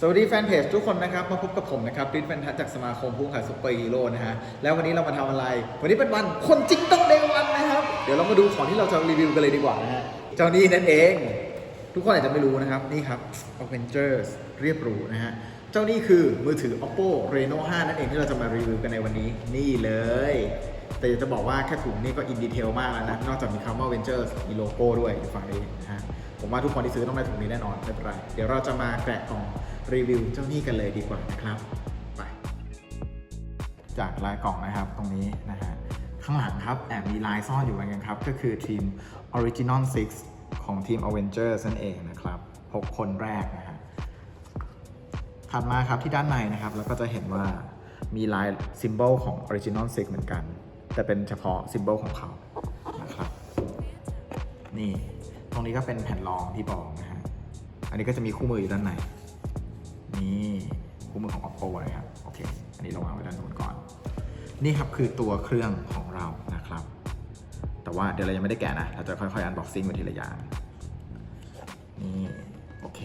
สวัสดีแฟนเพจทุกคนนะครับมาพบกับผมนะครับริทแฟนทัศจากสมาคมผู้ขายซุปเปอร์ฮีโร่นะฮะแล้ววันนี้เรามาทำอะไร วันนี้เป็นวันคนจริงต้องเดวันนะครับ เดี๋ยวเรามาดูของที่เราจะรีวิวกันเลยดีกว่านะฮะเจ้านี้นั่นเอง ทุกคนอาจจะไม่รู้นะครับ นี่ครับ Avengers เรียบหรูนะฮะเจ้านี่คือมือถือ Oppo Reno 5 นั่นเองที่เราจะมารีวิวกันในวันนี้นี่เลย แต่อยากจะบอกว่าแค่ถุงนี่ก็อินดีเทลมากแล้วนะนอกจากมีคำว่า Ventures มีโลโก้ด้วยอยู่ฝั่งนี้นะฮะผมว่าทุกคนที่ซื้อต้องได้ถุงนี้แน่นอนไม่เป็นไรเดี๋ยวเราจะมาแกะกล่อง รีวิวเจ้านี่กันเลยดีกว่านะครับ ไป จากลายกล่องนะครับตรงนี้นะฮะข้างหลังครับแอบมีลายซ่อนอยู่เหมือนกันครับ ก็คือทีม Original 6 ของทีม Avengers นั่นเองนะครับ 6 คนแรกนะฮะถัดมาครับที่ด้านในนะครับเราก็จะเห็นว่ามีลายซิมโบลของ Original 6 เหมือนกัน แต่เป็นเฉพาะซิมโบลของเขานะครับ นี่ ตรงนี้ก็เป็นแผ่นรองที่บอกนะฮะ อันนี้ก็จะมีคู่มืออยู่ด้านใน นี่คู่มือของ Oppo นะครับโอเค อันนี้เราวางไว้ด้านนู้นก่อน นี่ครับคือตัวเครื่องของเรานะครับ แต่ว่าเดี๋ยวเรายังไม่ได้แกะนะ เราจะค่อยๆอันบ็อกซิ่งไปทีละอย่าง นี่โอเค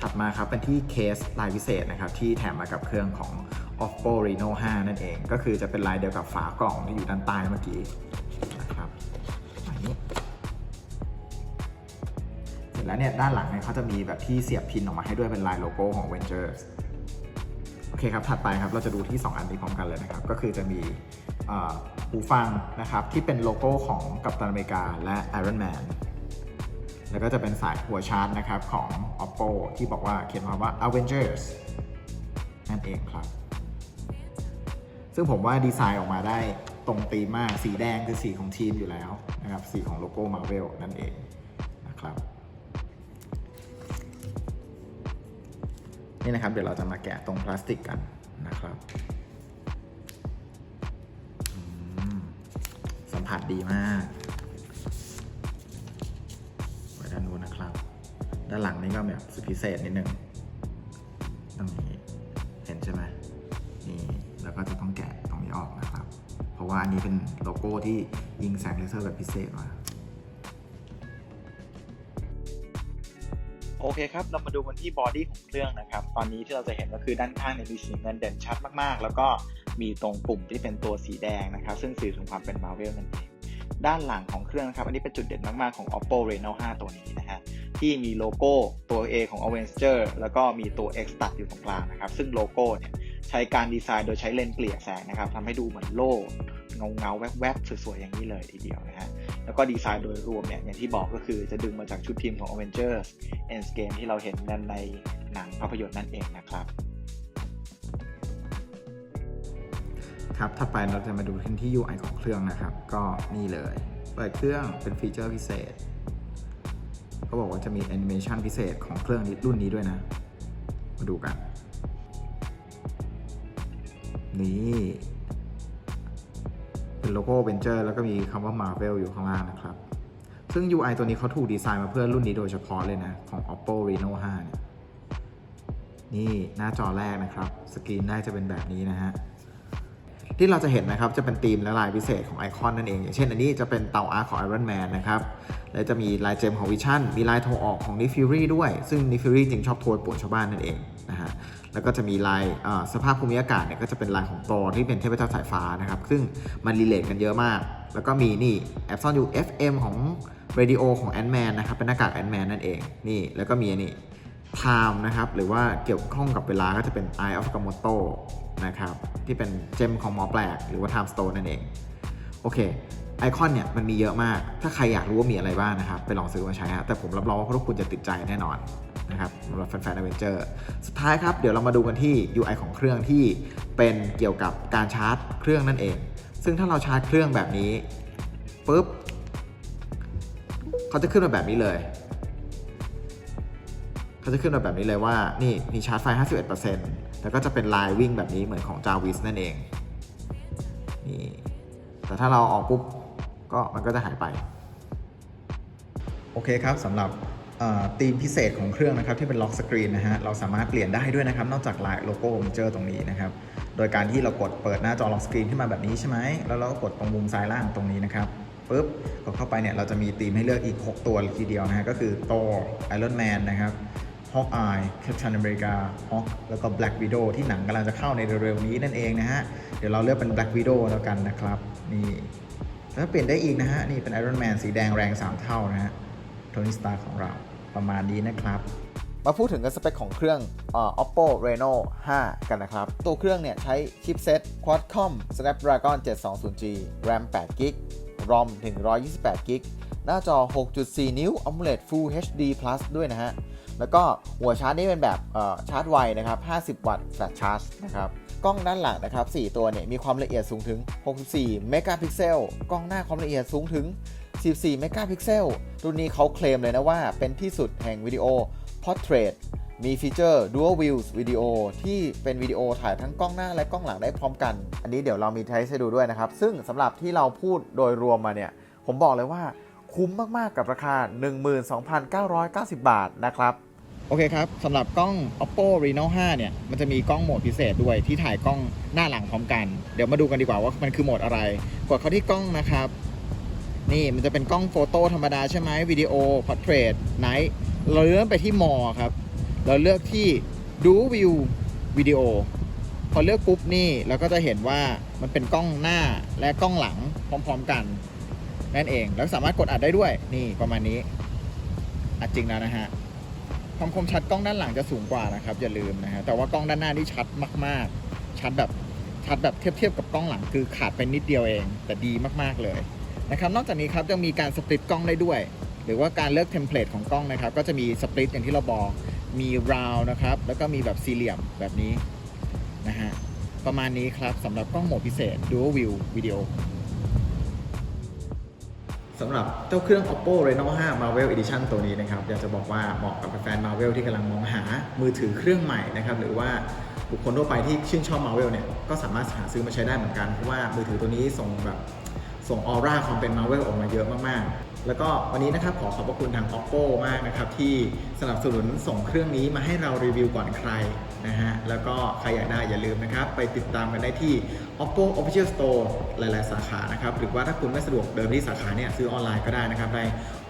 ถัดมาครับเป็นที่เคสลายพิเศษนะครับ ที่แถมมากับเครื่องของ Oppo Reno 5 นั่นเอง ก็คือจะเป็นลายเดียวกับฝากล่องที่อยู่ด้านใต้เมื่อกี้ แล้วเนี่ยด้านหลังเนี่ยเขาจะมีแบบที่เสียบพินออกมาให้ด้วยเป็นลายโลโก้ของ Avengers โอเคครับ ถัดไปครับ เราจะดูที่ 2 อันนี้พร้อมกันเลยนะครับ ก็คือจะมีหูฟังนะครับ ที่เป็นโลโก้ของกัปตันอเมริกาและ Iron Man แล้วก็จะเป็นสายหัวชาร์จนะครับของ Oppo ที่บอกว่าเขียนมาว่า Avengers นั่นเองครับ ซึ่งผมว่าดีไซน์ออกมาได้ตรงตีมมาก สีแดงคือสีของทีมอยู่แล้วนะครับ สีของโลโก้ Marvel นั่นเอง นี่นะครับ เดี๋ยวเราจะมาแกะตรงพลาสติกกันนะครับสัมผัสดีมากไว้ด้านนู้นนะครับ ด้านหลังนี่ก็แบบสุดพิเศษนิดนึงตรงนี้เห็นใช่ไหมนี่แล้วก็จะต้องแกะตรงนี้ออกนะครับ เพราะว่าอันนี้เป็นโลโก้ที่ยิงแสงเลเซอร์แบบพิเศษมา โอเคครับ เรามาดูกันที่บอดี้ของเครื่องนะครับ ตอนนี้ที่เราจะเห็นก็คือด้านข้างเนี่ยมีสีเงินเด่นชัดมากๆ แล้วก็มีตรงปุ่มที่เป็นตัวสีแดงนะครับ ซึ่งสื่อถึงความเป็นมาเวลนั่นเอง ด้านหลังของเครื่องนะครับ อันนี้เป็นจุดเด่นมากๆ ของ Oppo Reno 5 ตัวนี้นะฮะ ที่มีโลโก้ตัว A ของ Avenger แล้วก็มีตัว X ตัดอยู่ตรงกลางนะครับ ซึ่งโลโก้เนี่ยใช้การดีไซน์โดยใช้เลนส์เกลี่ยแสงนะครับทำให้ดูเหมือนโล่เงาเงาๆแวบๆสวยๆอย่างนี้เลยทีเดียวนะฮะ แล้วก็ดีไซน์โดยรวมเนี่ยอย่างที่บอกก็คือจะดึงมาจากชุดทีมของ Avengers Endgame ที่เราเห็นกันในหนังภาพยนตร์นั่นเองนะครับ ครับถัดไปเราจะมาดูที่ UI ของเครื่องนะครับ ก็นี่เลย เปิดเครื่องเป็นฟีเจอร์พิเศษเขาบอกว่าจะมีแอนิเมชันพิเศษของเครื่องนี้รุ่นนี้ด้วยนะ มาดูกัน นี่ เป็นโลโก้เ v นเจอร์แล้วก็มีคำว่า Marvel อยู่ข้างล่างนะครับ ซึ่ง UI ตัวนี้เขาถูกดีไซน์มาเพื่อรุ่นนี้โดยเฉพาะเลยนะ ของ Oppo Reno 5 เนี่ย นี่หน้าจอแรกนะครับ สกรีนแรกจะเป็นแบบนี้นะฮะ ที่เราจะเห็นนะครับ จะเป็นธีมและลายพิเศษของไอคอนนั่นเอง อย่างเช่นอันนี้จะเป็นเตาอาร์ของ Iron Man นะครับ แล้วจะมีลายเจมของวิชั่นมีลายโทรออกของนิฟิวรีด้วย ซึ่งนิฟิวรีจริงชอบโทรปวนชาวบ้านนั่นเองนะฮะ แล้วก็จะมีลายสภาพภูมิอากาศเนี่ยก็จะเป็นลายของโตที่เป็นเทพเจ้าสายฟ้านะครับ ซึ่งมันรีเลทกันเยอะมาก แล้วก็มีนี่แอบซ่อนอยู่ FM ของ Radio ของ Ant Man นะครับ เป็นหน้ากาก Ant Man นั่นเอง นี่ แล้วก็มีนี่ Time นะครับ หรือว่าเกี่ยวข้องกับเวลาก็จะเป็น Eye of Agamotto นะครับ ที่เป็นเจมของหมอแปลก หรือว่า Time Stone นั่นเอง โอเค ไอคอนเนี่ยมันมีเยอะมาก ถ้าใครอยากรู้ว่ามีอะไรบ้างนะครับ ไปลองซื้อมาใช้ฮะ แต่ผมรับรองว่าพวกคุณจะติดใจแน่นอน นะครับสำหรับแฟนๆ Adventure สุดท้ายครับ เดี๋ยวเรามาดูกันที่ UI ของเครื่องที่เป็นเกี่ยวกับการชาร์จเครื่องนั่นเอง ซึ่งถ้าเราชาร์จเครื่องแบบนี้ปุ๊บเขาจะขึ้นมาแบบนี้เลยเขาจะขึ้นมาแบบนี้เลยว่า นี่มีชาร์จไฟ 51%แล้วก็จะเป็นลายวิ่งแบบนี้เหมือนของ Jarvis นั่นเอง นี่ แต่ถ้าเราออกปุ๊บ ก็มันก็จะหายไป โอเคครับสำหรับ ธีมพิเศษของเครื่องนะครับที่เป็นล็อกสกรีนนะฮะเราสามารถเปลี่ยนได้ด้วยนะครับนอกจากลายโลโก้ผมเจอตรงนี้นะครับโดยการที่เรากดเปิดหน้าจอล็อกสกรีนขึ้นมาแบบนี้ใช่ไหมแล้วเราก็กดตรงมุมซ้ายล่างตรงนี้นะครับปุ๊บกดเข้าไปเนี่ยเราจะมีธีมให้เลือกอีก 6 ตัวเลยทีเดียวนะฮะก็คือโตไอรอนแมนนะครับฮ Hawkeye Captain America Hawk แล้วก็ Black Widow ที่หนังกำลังจะเข้าในเร็วๆนี้นั่นเองนะฮะเดี๋ยวเราเลือกเป็น Black Widow แล้วกันนะครับนี่แล้วเปลี่ยนได้อีกนะฮะนี่เป็น Iron Man สีแดงแรง 3 เท่านะฮะ โทนี่สตาร์ของเราประมาณนี้นะครับ มาพูดถึงกันสเปคของเครื่องอ oppo reno 5 กันนะครับ ตัวเครื่องเนี่ยใช้ชิปเซ็ต quad-com snapdragon 720g ram 8 g b rom 128 g b หน้าจอ 6.4 นิ้ว AMOLED Full HD Plus ด้วยนะฮะ แล้วก็หัวชาร์จนี่เป็นแบบชาร์จไวนะครับ 50 วัตต์ flash charge นะครับกล้องด้านหลังนะครับ 4 ตัวเนี่ยมีความละเอียดสูงถึง 64 เมกะพิกเซล กล้องหน้าความละเอียดสูงถึง 14 เมกะพิกเซล รุ่นนี้เขาเคลมเลยนะว่าเป็นที่สุดแห่งวิดีโอ Portrait มีฟีเจอร์ Dual Views วิดีโอที่เป็นวิดีโอถ่ายทั้งกล้องหน้าและกล้องหลังได้พร้อมกัน อันนี้เดี๋ยวเรามีเทสให้ดูด้วยนะครับ ซึ่งสำหรับที่เราพูดโดยรวมมาเนี่ย ผมบอกเลยว่าคุ้มมาก ๆ กับราคา 12,990 บาทนะครับ โอเคครับสำหรับกล้อง oppo reno 5 เนี่ย มันจะมีกล้องโหมดพิเศษด้วยที่ถ่ายกล้องหน้าหลังพร้อมกัน เดี๋ยวมาดูกันดีกว่าว่ามันคือโหมดอะไร กดเข้าที่กล้องนะครับ นี่มันจะเป็นกล้องโฟโต้ธรรมดาใช่ไหมวิดีโอพอร์เทรตไนท์เราเลื่อนไปที่มอครับ เราเลือกที่ดูวิววิดีโอพอเลือกปุ๊บนี่เราก็จะเห็นว่ามันเป็นกล้องหน้าและกล้องหลังพร้อม ๆกันนั่นเอง แล้วสามารถกดอัดได้ด้วยนี่ประมาณนี้อัดจริงแล้วนะฮะความคมชัดกล้องด้านหลังจะสูงกว่านะครับอย่าลืมนะฮะแต่ว่ากล้องด้านหน้านี่ชัดมากๆ ชัดแบบชัดแบบเทียบเทียบกับกล้องหลังคือขาดไปนิดเดียวเอง แต่ดีมากๆเลย นะครับนอกจากนี้ครับยังมีการสปลิตกล้องได้ด้วย หรือว่าการเลือกเทมเพลตของกล้องนะครับก็จะมีสปลิตอย่างที่เราบอกมีราวนะครับแล้วก็มีแบบสี่เหลี่ยมแบบนี้นะฮะประมาณนี้ครับสำหรับกล้องโหมดพิเศษ Dual View Video สำหรับเจ้าเครื่อง oppo reno 5 marvel edition ตัวนี้นะครับอยากจะบอกว่าเหมาะกับแฟน marvel ที่กำลังมองหามือถือเครื่องใหม่นะครับหรือว่าบุคคลทั่วไปที่ชื่นชอบ marvel เนี่ยก็สามารถหาซื้อมาใช้ได้เหมือนกัน เพราะว่ามือถือตัวนี้ส่งแบบ ส่งออร่าความเป็น marvel ออกมาเยอะมากๆ แล้วก็วันนี้นะครับขอขอบพระคุณทาง oppo มากนะครับ ที่สนับสนุนส่งเครื่องนี้มาให้เรารีวิวก่อนใครนะฮะ แล้วก็ใครอยากได้อย่าลืมนะครับ ไปติดตามกันได้ที่ oppo official store หลาย ๆ สาขานะครับ หรือว่าถ้าคุณไม่สะดวกเดินที่สาขาเนี่ยซื้อออนไลน์ก็ได้นะครับใน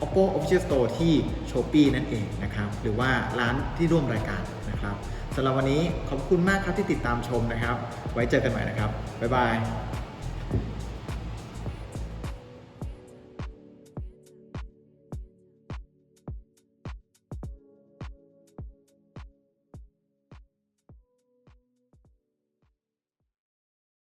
oppo official store ที่ shopee นั่นเองนะครับ หรือว่าร้านที่ร่วมรายการนะครับสำหรับวันนี้ขอบคุณมากครับที่ติดตามชมนะครับ ไว้เจอกันใหม่นะครับบ๊ายบาย